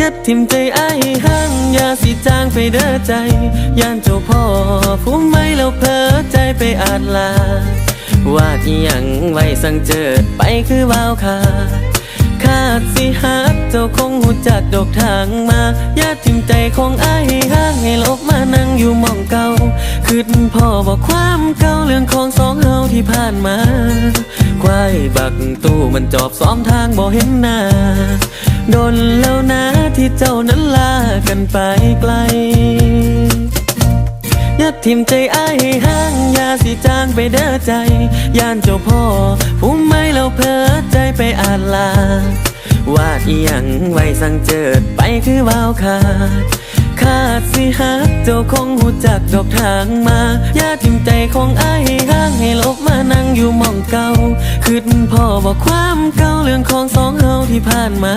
ยัดทิมใจไอ้ายห้างอย่าสิจางไปเด้อใจ ย่านเจ้าพ่อผู้ไม่แล้วเพอใจไปอาจลา ว่าที่ยังไว้สังเจิดไปคือวาวขาดขาดสิหักเจ้าคงหูจักดอกทางมาญาติทิมใจของไอ้ห้างให้ลบมานั่งอยู่มองเก่าคือพ่อบอกความเก่าเรื่องของสองเฮาที่ผ่านมาควายบักตู้มันจอบซ้อมทางบ่เห็นหน้าโดนแล้วนะ ที่เจ้านั้นลากันไปไกล อย่าทิมใจอ้ายให้ห้างอย่าสิจางไปเด้อใจ ย่านเจ้าพ่อผู้ไม่แล้วเพ้อใจไปอาจลาว่าที่ยังไว้สั่งเจิดไปคือวาวขาดขาดสิหักเจ้าคงหูจักดอกทางมาอย่าทิมใจของอ้ายห้างให้ลบมานั่งอยู่มองเก่าคือพ่อบอกความเก่าเรื่องของสองเฮาที่ผ่านมา